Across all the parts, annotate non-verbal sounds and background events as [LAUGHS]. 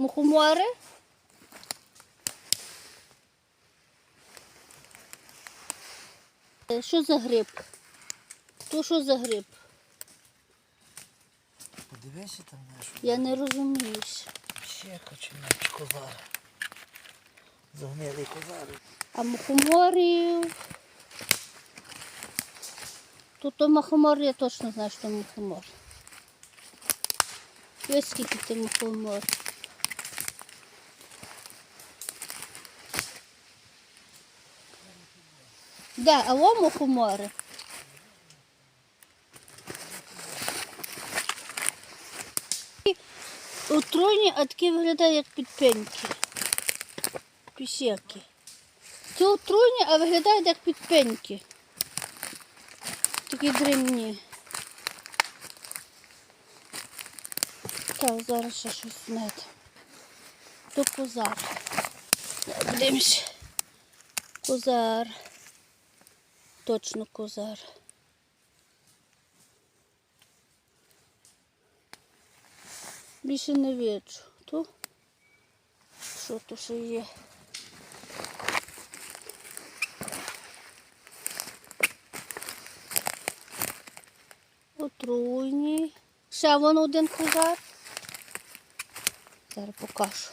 Мухомори. Е, Що за гриб? То що за гриб? Подивися там нашу. Я не розумію. Ще хочу меч козар. Загнилий козар. А мухоморів. Тут то мухомор, я точно знаю, що мухомор. Ось скільки ти мухомор. Да, а во мухомори. Отруйні, а такі виглядають як підпеньки. Пісяки. Це отруйні, а виглядають як підпеньки. Такі дрібні. Так, зараз ще щось знайде. То козар. Подивимось. Козар. Точно козар. Більше не бачу. То? Що то ще є? Отруйні. Ще вон один козар. Зараз покажу.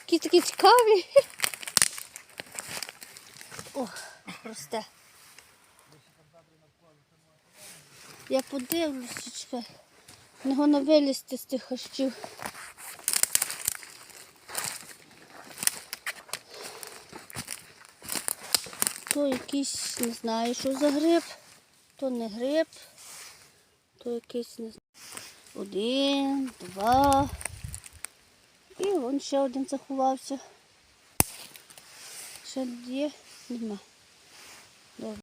Які такі цікаві. О, росте. Я подивлюся, чекай. Не воно вилізти з тих хащів. То якийсь, не знаю, що за гриб, то не гриб, то якийсь не знаю. Один, два. І вон ще один заховався. Ще є? Нема. Добре.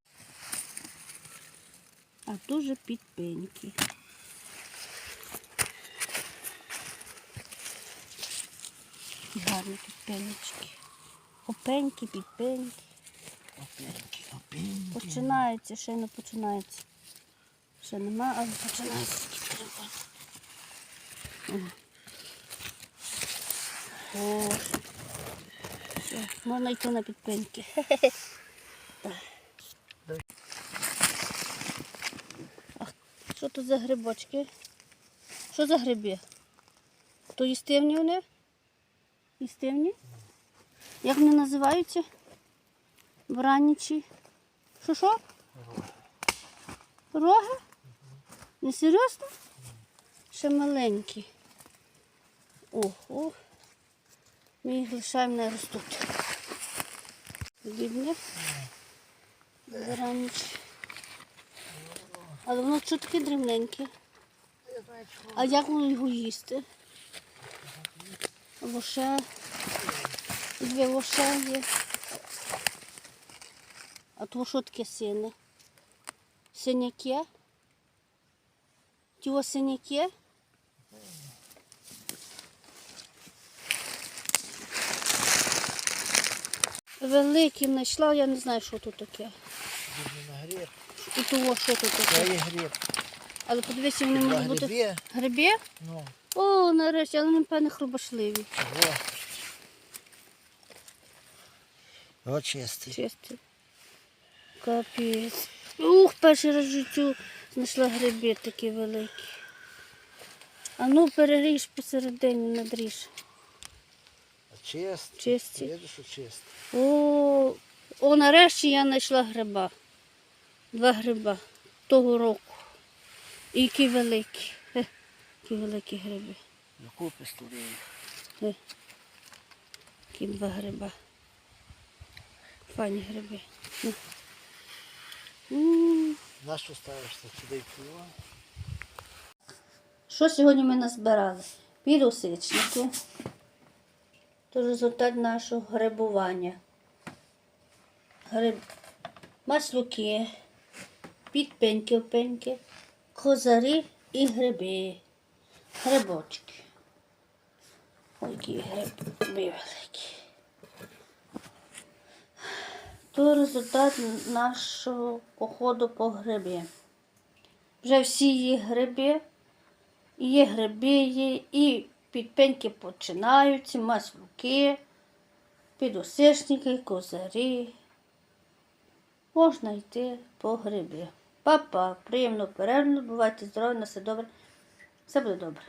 А дуже підпеньки. Гарні підпенечки. Опеньки, підпеньки. Опеньки, опеньки. Починається, ще не починається. Ще нема, але починається. О, все, можна йти на підпинки. [LAUGHS] Дай. А що тут за грибочки? Що за гриби? То їстивні вони? Їстивні? Як вони називаються? Вранічі. Що що? Роги? Не серйозно? Ще маленькі. Ого. Ми їх лишаємо не ростуть. Видно? Вранічі. Але воно що таке дрібненьке. А як воно його їсти? Лоше. Дві лоше є. А то що таке сине? Синяки? Ті синяки? Великі знайшла, я не знаю, що тут таке. На гриб. І того, що тут Це таке. є гриб. Але подивися, вони Два можуть бути. гриби. Грибі? Ну, О, нарешті, але вони, певне, хрубашливі. чого? О, чистий. Чисті. Капець. Ух, перший раз в життю знайшла гриби такі великі. А ну переріж посередині, надріж. Чистий. Чисті. Видиш, що чистий. О, о, нарешті я знайшла гриба. Два гриба того року. І які великі. Хе, які великі гриби. Докупи. Хе. Які два гриба. Файні гриби. На що ставиш це сюди пиво? Що сьогодні ми назбирали? Підосичники. То результат нашого грибування. Гриб... Маслюки, підпеньки, опеньки, козарі і гриби. Грибочки. Ой, які гриби великі. То результат нашого походу по гриби. Вже всі є гриби. Є гриби, є, і підпеньки починаються, маслюки, підосичники, козарі. Можна йти по гриби. Па-па, приємно перегляду, бувайте здорові, на все добре. Все буде добре.